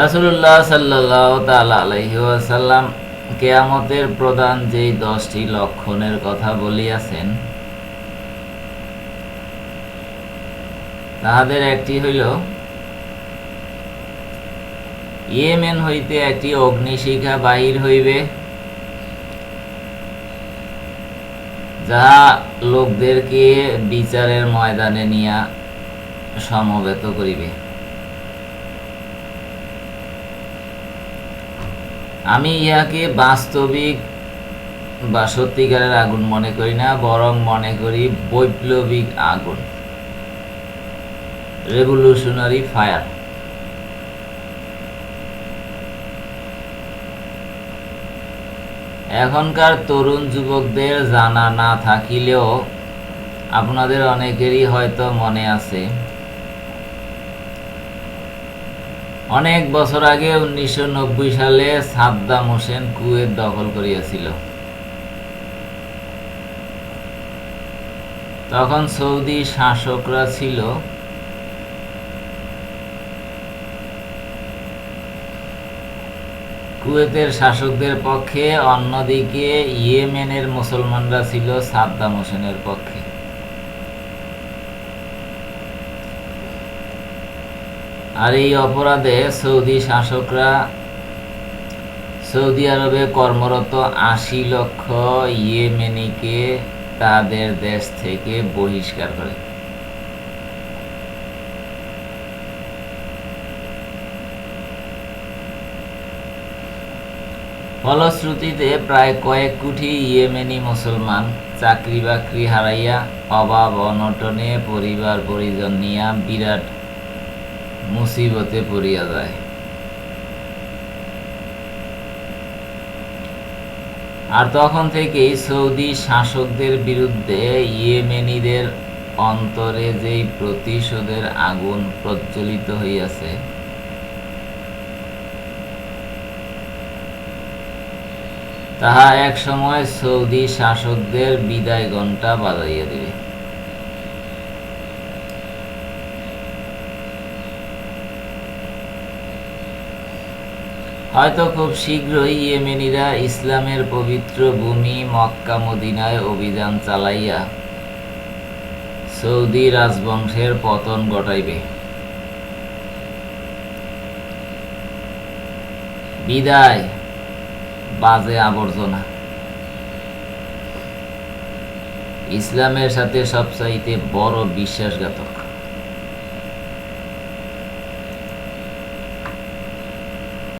রাসুল্লাহ সাল্লাহ তালা কেয়ামতের প্রধান যেই দশটি লক্ষণের কথা বলিয়াছেন, তাহাদের একটি হইল, ইয়েমেন হইতে একটি অগ্নিশিখা বাহির হইবে, যাহা লোকদেরকে বিচারের ময়দানে নিয়া সমবেত করিবে। আমি ইহাকে বাস্তবিক বা সত্যিকারের আগুন মনে করি না, বরং মনে করি বৈপ্লবিক আগুন। রেভলিউশনারি ফায়ার এখনকার তরুণ যুবকদের জানা না থাকিলেও আপনাদের অনেকেরই হয়তো মনে আছে অনেক বছর আগে উনিশশো নব্বই সালে সাদ্দাম হোসেন কুয়েত দখল করিয়াছিল। তখন সৌদি শাসকরা ছিল কুয়েতের শাসকদের পক্ষে, অন্যদিকে ইয়েমেনের মুসলমানরা ছিল সাদ্দাম হোসেনের পক্ষে। আর এই অপরাধে সৌদি শাসকরা সৌদি আরবে কর্মরত আশি লক্ষ ইয়েমেনিকে তাদের দেশ থেকে বহিষ্কার করে। ফলশ্রুতিতে প্রায় কয়েক কোটি ইয়েমেনি মুসলমান চাকরি বাকরি হারাইয়া অভাব অনটনে পরিবার পরিজন নিয়া বিরাট মুসিবতে পড়িয়া যায়। আর তখন থেকেই সৌদি শাসকদের বিরুদ্ধে ইয়েমেনিদের অন্তরে যেই প্রতিশোধের আগুন প্রজ্বলিত হইয়াছে, তাহা এক সময় সৌদি শাসকদের বিদায় ঘণ্টা বাজাইয়া দিবে। হয়তো খুব শীঘ্রই ইয়েমেনিরা ইসলামের পবিত্র ভূমি মক্কা মদিনায় অভিযান চালাইয়া সৌদি রাজবংশের পতন ঘটাইবে। বিদায়, বাজে আবর্জনা। ইসলামের সাথে সবচাইতে বড় বিশ্বাসঘাতক।